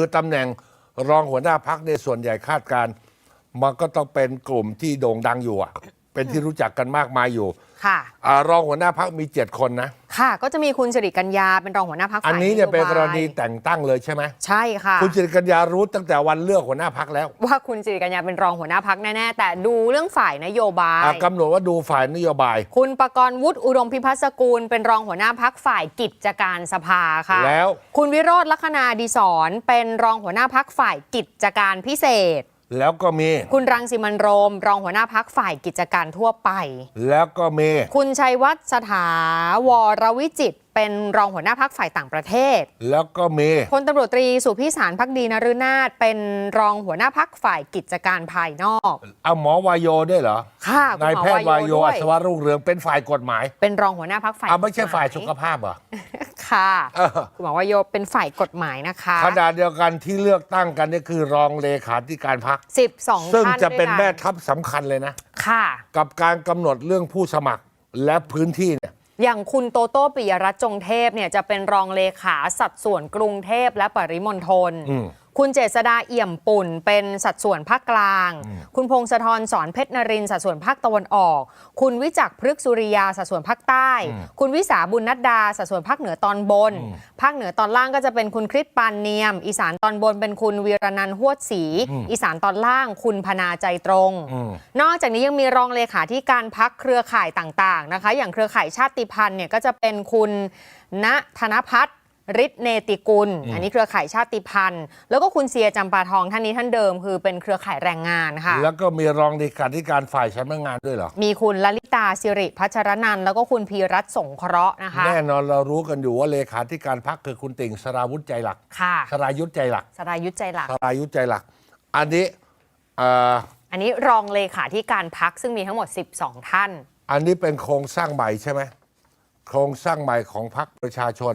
คือตำแหน่งรองหัวหน้าพักในส่วนใหญ่คาดการ์มันก็ต้องเป็นกลุ่มที่โด่งดังอยู่อะ เป็นที่รู้จักกันมากมายอยู่ค่ะอารองหัวหน้าพักมีเจ็ดคนนะ ค่ะ ก็จะมีคุณสิริกัญญาเป็นรองหัวหน้าพักอันฝ่ายนี้เนี่ยเป็นโบกบารณีแต่งตั้งเลยใช่ไหมใช่ค่ะคุณจิตรกัญญารู้ตั้งแต่วันเลือกหัวหน้าพักแล้ว ว่าคุณสิริกัญญาเป็นรองหัวหน้าพักแน่ๆแต่ดูเรื่องฝ่ายนโยบายอะกำหนดว่าดูฝ่ายนโยบาย คุณประกรณ์วุฒิอุดมพิพัฒน์สกุลเป็นรองหัวหน้าพักฝ่ายกิจการสภาค่ะแล้ว คุณวิโรธลัคนาดีศรเป็นรองหัวหน้าพักฝ่ายกิจการพิเศษ แล้วก็มี คุณรังสิมันต์โรม รองหัวหน้าพักฝ่ายกิจการทั่วไป แล้วก็มี คุณชัยวัฒน์สถาวรวิจิตรเป็นรองหัวหน้าพักฝ่ายต่างประเทศ แล้วก็มีพลตำรวจตรีสุพิสารพักดีนฤนาถเป็นรองหัวหน้าพักฝ่ายกิจการภายนอกเอาหมอวายโยด้วยเหรอค่ะคุณนายหมอแพทย์วายโยด้วอัศวรุ่งเรืองเป็นฝ่ายกฎหมาย เป็นรองหัวหน้าพักฝ่ายอะไม่ใช่ฝ่ายสุขกฎหมภาพเหรอ ค่ะเออ คุณหมอวายโยเป็นฝ่ายกฎหมายนะคะขณะเดียวกันที่เลือกตั้งกันนี่คือรองเลขาธิการพัก12ซึ่งท่านจะเป็นด้วยกัแม่ทัพสำคัญเลยนะ ค่ะ กับการกำหนดเรื่องผู้สมัครและพื้นที่เนี่ย อย่างคุณโตโต้ปิยรัตน์จงเทพเนี่ยจะเป็นรองเลขาสัดส่วนกรุงเทพและปริมณฑลอืม คุณเจษดาเอี่ยมปุ่น เป็นสัดส่วนภาคกลาง คุณพงศธรสอนเพชรนรินทร์สัดส่วนภาคตะวันออก คุณวิจักรพฤกษ์สุริยาสัดส่วนภาคใต้ คุณวิสาบุญนัดดาสัดส่วนภาคเหนือตอนบน ภาคเหนือตอนล่างก็จะเป็นคุณคริสปานเนียม อีสานตอนบนเป็นคุณวีรนันท์หวดศรีอีสานตอนล่างคุณพนาใจตรงอืมนอกจากนี้ยังมีรองเลขาที่การพักเครือข่ายต่างๆนะคะ อย่างเครือข่ายชาติพันธุ์เนี่ยก็จะเป็นคุณณธนพัฒน์ ฤทธิเนติกุล อันนี้เครือข่ายชาติพันธุ์ แล้วก็คุณเซียจำปาทองท่านนี้ท่านเดิม คือเป็นเครือข่ายแรงงานค่ะ แล้วก็มีรองเลขาธิการฝ่ายสำนักงานด้วยเหรอ มีคุณลลิตาสิริพัชรนันท์แล้วก็คุณพีรัตน์สงเคราะห์นะคะ แน่นอนเรารู้กันอยู่ว่าเลขาธิการพักคือคุณติ่งสราวุธใจหลักค่ะสรายุทธใจหลักสรายุทธใจหลักสรายุทธใจหลัก อันนี้เอ่ออันนี้รองเลขาที่การพักซึ่งมีทั้งหมด 12 ท่าน อันนี้เป็นโครงสร้างใหม่ใช่ไหมโครงสร้างใหม่ของพรรคประชาชน